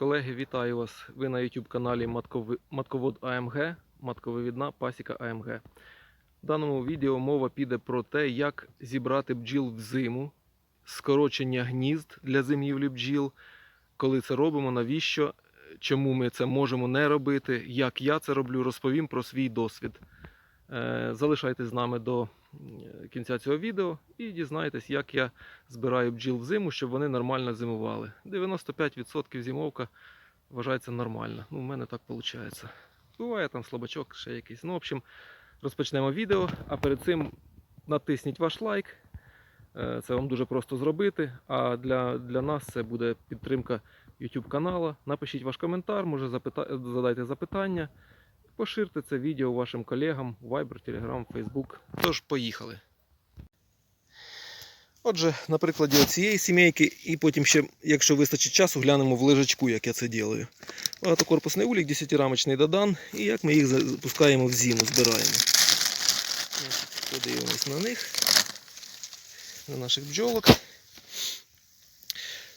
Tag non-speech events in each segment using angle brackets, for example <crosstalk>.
Колеги, вітаю вас! Ви на YouTube каналі Матковод АМГ, матковивідна пасіка АМГ. В даному відео мова піде про те, як зібрати бджіл взиму, скорочення гнізд для зимівлі бджіл, коли це робимо, навіщо, чому ми це можемо не робити, як я це роблю, розповім про свій досвід. Е, Залишайтесь з нами до кінця цього відео і дізнайтесь, як я збираю бджіл взиму, щоб вони нормально зимували. 95% зимовка вважається нормально. Ну, в мене так виходить. Буває там слабачок, ще якийсь. Ну, в общем, розпочнемо відео, а перед цим натисніть ваш лайк. Е, Це вам дуже просто зробити. А для, для нас це буде підтримка YouTube каналу. Напишіть ваш коментар, може запита... задайте запитання. Поширте це відео вашим колегам Viber, Telegram, Facebook. Тож, поїхали. Отже, на прикладі цієї сімейки, і потім ще, якщо вистачить часу, глянемо в лежачку, як я це ділаю. Багатокорпусний улік, 10-рамочний додан, і як ми їх запускаємо в зиму, збираємо. Подивимось на них, на наших бджолок.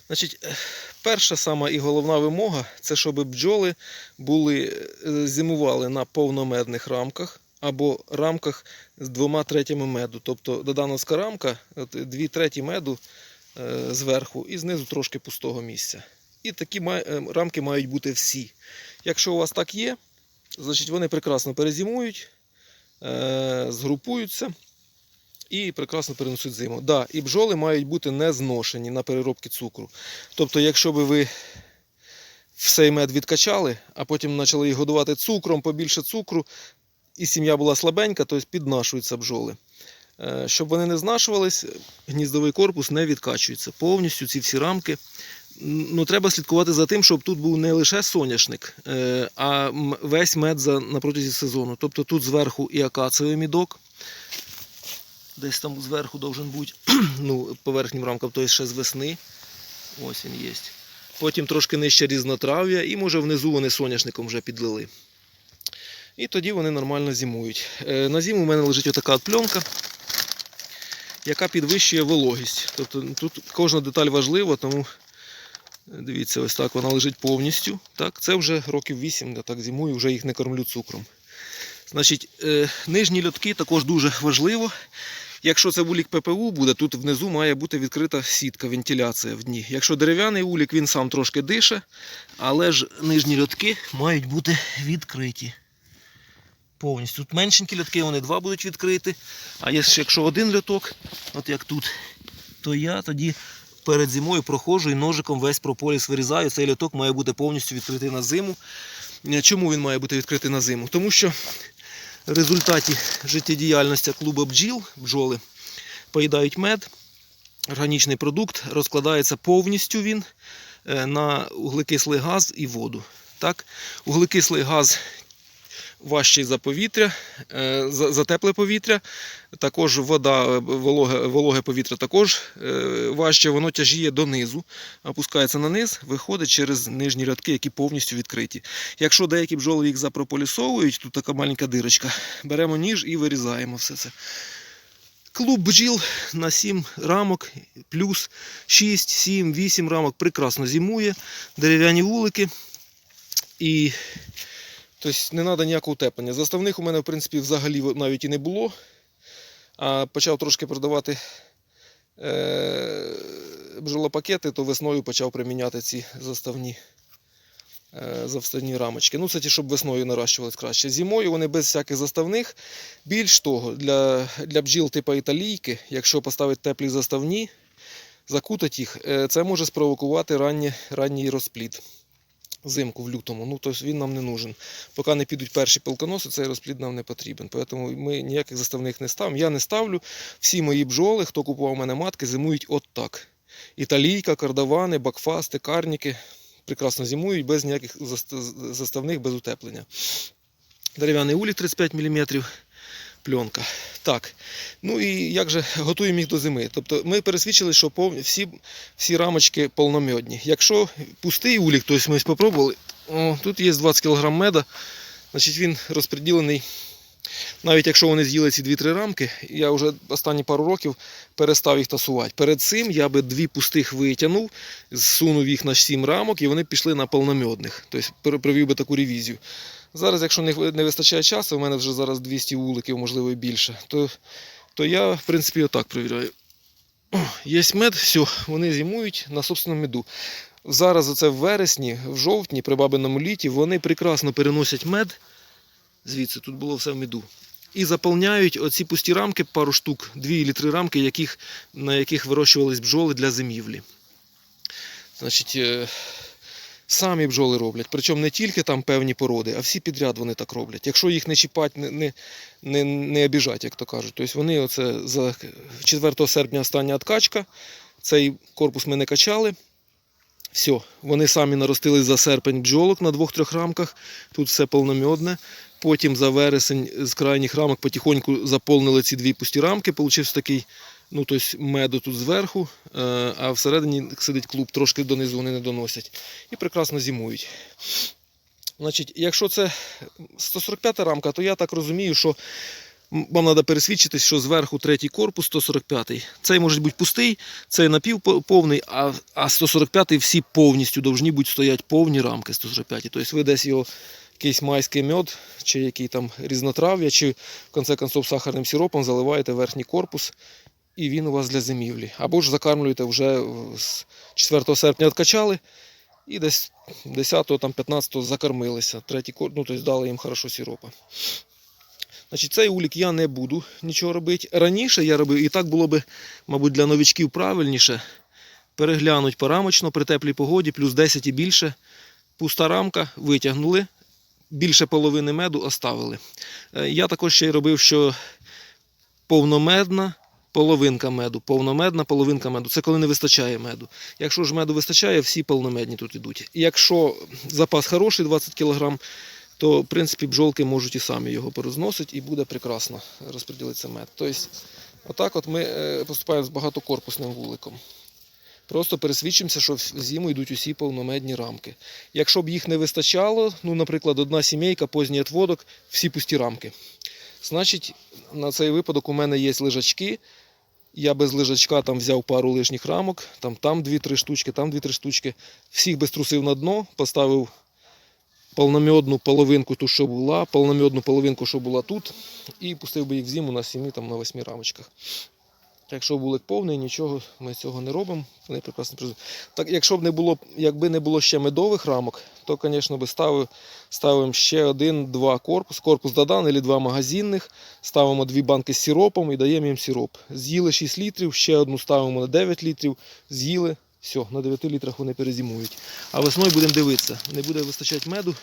Значить, е, перша сама і головна вимога це щоб бджоли були, е, зимували на повномедних рамках або рамках з двома третями меду. Тобто додановська рамка, дві треті меду е, зверху і знизу трошки пустого місця. І такі рамки мають бути всі. Якщо у вас так є, значить вони прекрасно перезимують, згрупуються і прекрасно перенесуть зиму. Да, і бджоли мають бути не зношені на переробки цукру. Тобто, якщо би ви всей мед відкачали, а потім почали їх годувати цукром, побільше цукру, і сім'я була слабенька, то піднашуються бджоли. Е, Щоб вони не знашувались, гніздовий корпус не відкачується. Повністю ці всі рамки. Ну, треба слідкувати за тим, щоб тут був не лише соняшник, е, а весь мед на протязі сезону. Тобто тут зверху і акациовий мідок. Десь там зверху должен бути <clears throat> ну, по верхнім рамкам, тобто ще з весни. Ось він є. Потім трошки нижче різнотрав'я, і може внизу вони соняшником вже підлили. І тоді вони нормально зимують. Е, На зиму у мене лежить отака от пленка, яка підвищує вологість. Тобто тут кожна деталь важлива, тому е, дивіться, ось так вона лежить повністю. Так, Це вже років 8, я так зимую, вже їх не кормлю цукром. Значить, е, нижні льотки також дуже важливо. Якщо це вулік ППУ буде, тут внизу має бути відкрита сітка, вентиляція в дні. Якщо дерев'яний улік, він сам трошки дише, але ж нижні льотки мають бути відкриті. Повністю. Тут меншенькі льотки, вони два будуть відкриті. А якщо один льоток, от як тут, то я тоді перед зимою проходжу і ножиком весь прополіс вирізаю. Цей льоток має бути повністю відкритий на зиму. Е, Чому він має бути відкритий на зиму? Тому що в результаті життєдіяльності клубу бджіл, бджоли поїдають мед, органічний продукт, розкладається повністю він е, на углекислий газ і воду. Так? Углекислий газ важчий за повітря, е, за, тепле повітря. Також вода, е, вологе, вологе повітря також е, важче, воно тяжіє донизу, опускається на низ, виходить через нижні рядки, які повністю відкриті. Якщо деякі бджоли їх запрополісовують, тут така маленька дирочка, беремо ніж і вирізаємо все це. Клуб бджіл на 7 рамок, плюс 6, 7, 8 рамок прекрасно зимує, дерев'яні вулики. І тобто, не треба ніякого утеплення. Заставних у мене, в принципі, взагалі навіть і не було. А почав трошки продавати е, бджолопакети, то весною почав приміняти ці заставні, е, заставні рамочки. Ну, це ті, щоб весною наращувались краще. Зимою вони без всяких заставних. Більш того, для, для бджіл типу італійки, якщо поставити теплі заставні, закутати їх, е, це може спровокувати ранній, ранній розплід. Взимку в лютому, ну тобто він нам не нужен. Поки не підуть перші пилконоси, цей розплід нам не потрібен. Тому ми ніяких заставних не ставимо. Я не ставлю. Всі мої бджоли, хто купував у мене матки, зимують от так. Італійка, кардавани, бакфасти, карніки прекрасно зимують без ніяких заставних, без утеплення. Дерев'яний улік 35 мм, пленка. Так. Ну і як же готуємо їх до зими? Тобто ми пересвідчили, що всі, всі рамочки повномедні. Якщо пустий улік, тобто ми спробували, о, тут є 20 кг меда, значить він розподілений Навіть якщо вони з'їли ці 2-3 рамки, я вже останні пару років перестав їх тасувати. Перед цим я би дві пустих витягнув, зсунув їх на 7 рамок і вони пішли на повномьодних. Тобто провів би таку ревізію. Зараз, якщо не, вистачає часу, у мене вже зараз 200 вуликів, можливо, і більше, то, то я, в принципі, отак перевіряю. Є мед, все, вони зимують на собственному меду. Зараз оце в вересні, в жовтні, при бабиному літі, вони прекрасно переносять мед. Звідси тут було все в меду. І заповняють оці пусті рамки, пару штук, дві чи три рамки, яких, на яких вирощувались бджоли для зимівлі. Значить, е, самі бджоли роблять. Причому не тільки там певні породи, а всі підряд вони так роблять. Якщо їх не чіпати, не, не, не, не обіжать, як то кажуть. Тобто вони оце за 4 серпня остання откачка. Цей корпус ми не качали. Все, вони самі наростили за серпень бджолок на двох-трьох рамках. Тут все повномьодне. Потім за вересень з крайніх рамок потихоньку заповнили ці дві пусті рамки. Получився такий ну, тобто меду тут зверху, е, а всередині сидить клуб, трошки донизу вони не доносять. І прекрасно зимують. Значить, якщо це 145 рамка, то я так розумію, що вам треба пересвідчитись, що зверху третій корпус 145. Цей може бути пустий, цей напівповний, а, а 145 всі повністю повинні бути стоять повні рамки 145. Тобто ви десь його якийсь майський мед, чи який там різнотрав'я, чи в конце концов сахарним сиропом заливаєте верхній корпус, і він у вас для зимівлі. Або ж закармлюєте вже з 4 серпня відкачали, і десь 10-15 закормилися. Третій ну, тобто дали їм хорошо сиропа. Значить, цей улік я не буду нічого робити. Раніше я робив, і так було би, мабуть, для новичків правильніше переглянуть порамочно при теплій погоді, плюс 10 і більше. Пуста рамка витягнули, більше половини меду оставили. Е, Я також ще й робив, що повномедна половинка меду, повномедна половинка меду. Це коли не вистачає меду. Якщо ж меду вистачає, всі повномедні тут йдуть. Якщо запас хороший, 20 кг, то в принципі бджолки можуть і самі його порозносити і буде прекрасно розподілитися мед. Тобто, отак от ми е, поступаємо з багатокорпусним вуликом. Просто пересвідчимося, що в зиму йдуть усі повномедні рамки. Якщо б їх не вистачало, ну, наприклад, одна сімейка, поздній отводок, всі пусті рамки. Значить, на цей випадок у мене є лежачки. Я без лежачка там взяв пару лишніх рамок, там, там 2-3 штучки, там 2-3 штучки. Всіх би трусив на дно, поставив повномьодну половинку ту, що була, повномьодну половинку, що була тут, і пустив би їх в зиму на 7 там, на 8 рамочках. Якщо вулик повний, нічого ми цього не робимо. Вони прекрасно. Так, якщо б не було, якби не було ще медових рамок, то, звісно, ставив, ставимо ще один-два корпус, корпус додан або два магазинних, ставимо дві банки з сиропом і даємо їм сироп. З'їли 6 літрів, ще одну ставимо на 9 літрів, з'їли, все, на 9 літрах вони перезимують. А весною будемо дивитися, не буде вистачати меду,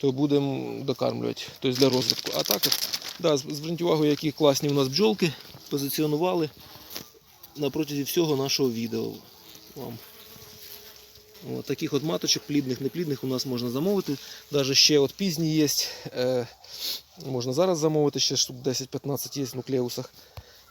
то будемо докармлювати, тобто для розвитку. А так, да, зверніть увагу, які класні у нас бджолки позиціонували на протязі всього нашого відео. Вам. От, таких от маточок, плідних, неплідних у нас можна замовити. Навіть ще от пізні є. Е, можна зараз замовити, ще штук 10-15 є в нуклеусах.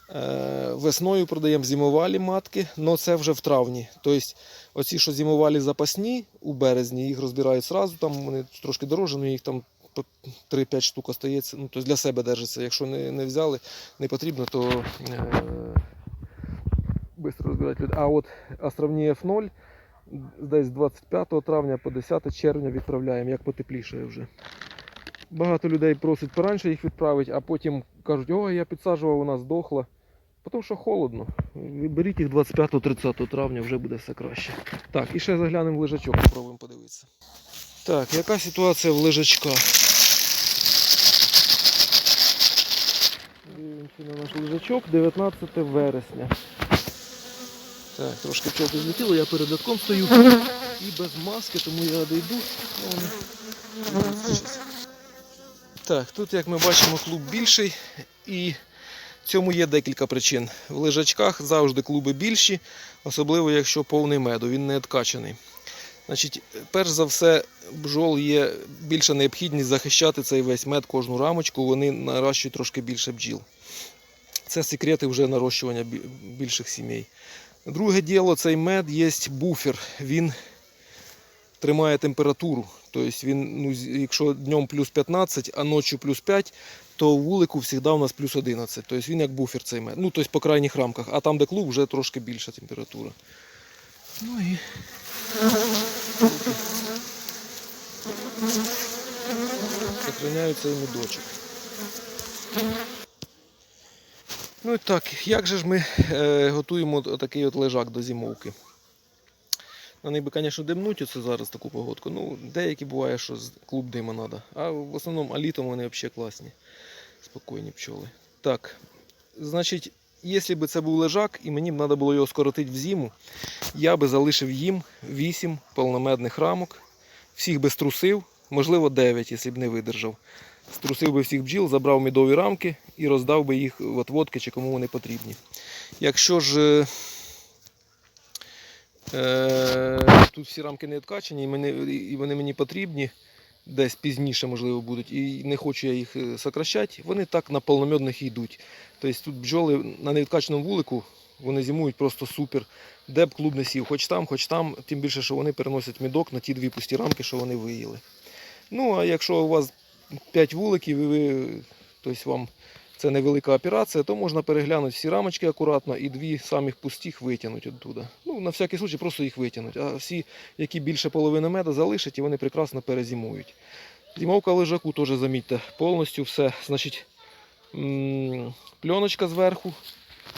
Е, весною продаємо зимовалі матки, але це вже в травні. Тобто, оці, що зимовалі запасні у березні, їх розбирають зразу, там вони трошки дорожче, але їх там по 3-5 штук остається. Ну, тобто для себе держиться. Якщо не, не взяли, не потрібно, то. Е, быстро розбирати. А от островні F0 десь з 25 травня по 10 червня відправляємо, як потеплішає вже. Багато людей просять пораніше їх відправити, а потім кажуть, ой, я підсаджував, вона здохла. Тому що холодно. Беріть їх 25-30 травня, вже буде все краще. Так, і ще заглянемо в лежачок, спробуємо подивитися. Так, яка ситуація в лежачках? Дивимося на наш лежачок 19 вересня. Так, трошки пчелки злетіло, я перед льотком стою і без маски, тому я дойду. Ну, Так, тут, як ми бачимо, клуб більший і цьому є декілька причин. В лежачках завжди клуби більші, особливо якщо повний меду, він не откачаний. Значить, перш за все, бджол є більша необхідність захищати цей весь мед, кожну рамочку, вони нарощують трошки більше бджіл. Це секрети вже нарощування більших сімей. Друге діло, цей мед є буфер. Він тримає температуру. Тобто він, ну, якщо днем плюс 15, а ночі плюс 5, то у вулику завжди у нас плюс 11. Тобто він як буфер цей мед. Ну, тобто по крайніх рамках. А там, де клуб, вже трошки більша температура. Ну і. Сохраняється і медочок. Ну і так, як же ж ми е, готуємо от- отакий от лежак до зимовки? На би, звісно, димнуть оце зараз таку погодку. Ну, деякі буває, що з- клуб дима треба. А в основному а літом вони взагалі класні. Спокійні пчоли. Так, значить, якщо б це був лежак і мені б треба було його скоротити в зиму, я би залишив їм 8 повномедних рамок, всіх би струсив, можливо 9, якщо б не видержав. Струсив би всіх бджіл, забрав медові рамки і роздав би їх в отводки чи кому вони потрібні. Якщо ж е, е, тут всі рамки не відкачені і, мене, і вони мені потрібні, десь пізніше, можливо, будуть, і не хочу я їх е, сокращати, вони так на повномедних і йдуть. Тобто тут бджоли на невідкаченому вулику, вони зимують просто супер. Де б клуб не сів, хоч там, хоч там, тим більше, що вони переносять медок на ті дві пусті рамки, що вони виїли. Ну, а якщо у вас 5 вуликів і ви, тобто вам це невелика операція, то можна переглянути всі рамочки акуратно і дві самих пустих витягнути оттуда. Ну, на всякий случай просто їх витягнути. А всі, які більше половини меда залишать, і вони прекрасно перезимують. Зимовка лежаку теж замітьте, повністю все. Значить, пленочка зверху,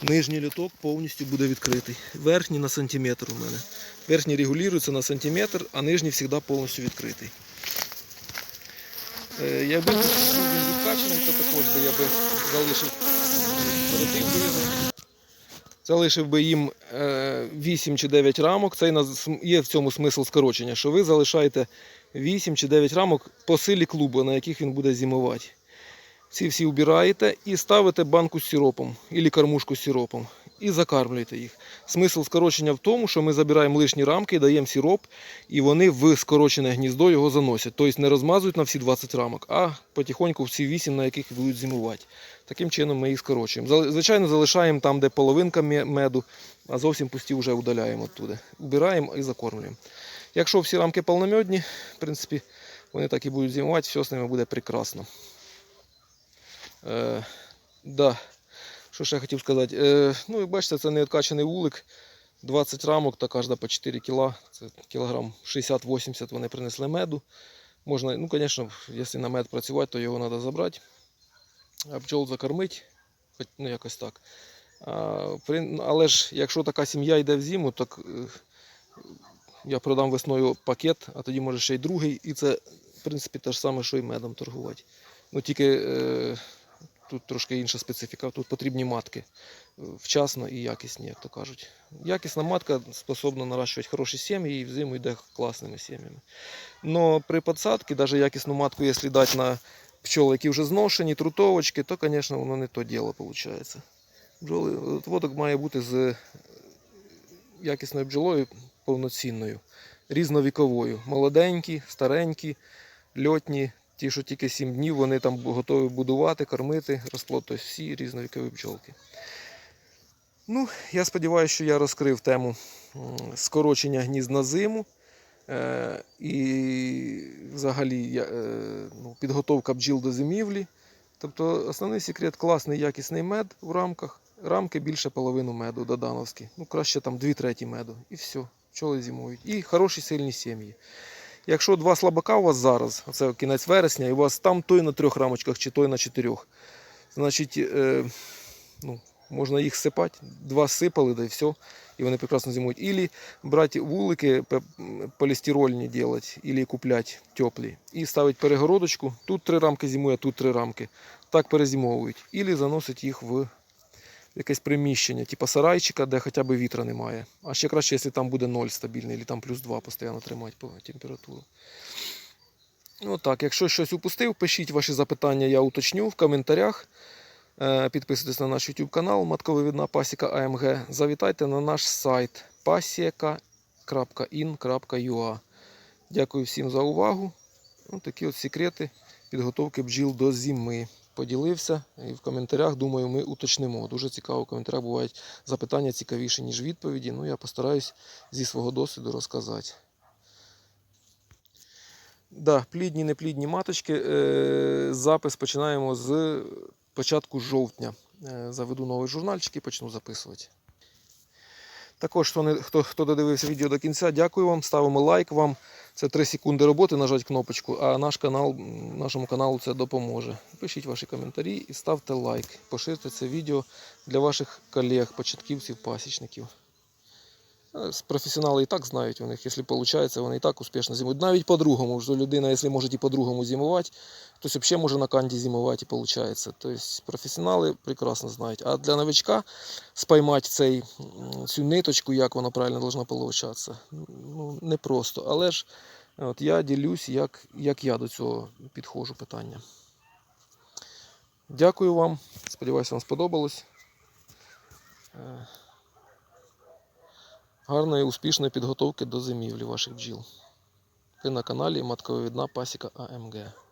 нижній люток повністю буде відкритий. Верхній на сантиметр у мене. Верхній регулюється на сантиметр, а нижній завжди повністю відкритий. Е, Якби був він відкачаний, то також би я би залишив. Залишив би їм е, 8 чи 9 рамок. Це є в цьому смисл скорочення, що ви залишаєте 8 чи 9 рамок по силі клубу, на яких він буде зимувати. Ці всі вбираєте і ставите банку з сиропом або кормушку з сиропом і закармлюєте їх. Смисл скорочення в тому, що ми забираємо лишні рамки, даємо сироп, і вони в скорочене гніздо його заносять. Тобто не розмазують на всі 20 рамок, а потихоньку всі 8, на яких будуть зимувати. Таким чином ми їх скорочуємо. Звичайно, залишаємо там, де половинка меду, а зовсім пусті вже удаляємо оттуда. Убираємо і закормлюємо. Якщо всі рамки повномедні, в принципі, вони так і будуть зимувати, все з ними буде прекрасно. Е, да. Що ще хотів сказати? Е, ну, як бачите, це невідкачаний вулик. 20 рамок та кожна по 4 кіла. Це кілограм 60-80 вони принесли меду. Можна, ну, звісно, якщо на мед працювати, то його треба забрати. А бджол закормити, хоч ну якось так. А, при- але ж якщо така сім'я йде в зиму, так е, я продам весною пакет, а тоді може ще й другий. І це, в принципі, те ж саме, що і медом торгувати. Ну тільки е, тут трошки інша специфіка. Тут потрібні матки вчасно і якісні, як то кажуть. Якісна матка способна наращувати хороші сім'ї і взиму йде класними сім'ями. Но при посадці, навіть якісну матку, якщо дати на пчол, які вже зношені, трутовочки, то, звісно, воно не то діло виходить. Бджоли, водок має бути з якісною бджолою повноцінною, різновіковою. Молоденькі, старенькі, льотні, ті, що тільки 7 днів, вони там готові будувати, кормити, розплод, всі різновікові бджолки. Ну, я сподіваюся, що я розкрив тему скорочення гнізд на зиму. Е, і взагалі е, ну, підготовка бджіл до зимівлі. Тобто основний секрет класний якісний мед в рамках. Рамки більше половину меду додановські. Ну, краще там 2 треті меду. І все. Пчоли зимують. І хороші сильні сім'ї. Якщо два слабака у вас зараз, це кінець вересня, і у вас там той на трьох рамочках чи той на чотирьох, значить, е, ну, можна їх сипати. Два сипали, да і все. І вони прекрасно зимують. Ілі брати вулики полістирольні делать, ілі купляти теплі. І ставити перегородочку. Тут три рамки зимує, тут три рамки. Так перезимовують. Ілі заносить їх в якесь приміщення, типу сарайчика, де хоча б вітра немає. А ще краще, якщо там буде 0 стабільний, або там плюс 2 постійно тримати по температуру. Ну так, якщо щось упустив, пишіть ваші запитання, я уточню в коментарях. Е, Підписуйтесь на наш YouTube канал Матковивідна Пасіка АМГ. Завітайте на наш сайт pasieka.in.ua. Дякую всім за увагу. Ось такі от секрети підготовки бджіл до зими. Поділився і в коментарях, думаю, ми уточнимо. Дуже цікаво, в коментарях бувають запитання цікавіші, ніж відповіді. Ну, я постараюсь зі свого досвіду розказати. Да, плідні, неплідні маточки. Е, запис починаємо з початку жовтня. Е, заведу новий журнальчик і почну записувати. Також, хто, хто додивився відео до кінця, дякую вам. Ставимо лайк вам. Це 3 секунди роботи, нажать кнопочку, а наш канал, нашому каналу це допоможе. Пишіть ваші коментарі і ставте лайк. Поширте це відео для ваших колег, початківців, пасічників. Е, Професіонали і так знають у них, якщо виходить, вони і так успішно зимують. Навіть по-другому, що людина, якщо може і по-другому зимувати, то взагалі може на канді зимувати і виходить. Тобто професіонали прекрасно знають. А для новичка споймати цей, цю ниточку, як вона правильно должна получатися, ну, непросто. Але ж от я ділюсь, як, як я до цього підходжу питання. Дякую вам. Сподіваюся, вам сподобалось. Гарної успішної підготовки до зимівлі ваших бджіл. Ти на каналі Матковидна Пасіка АМГ.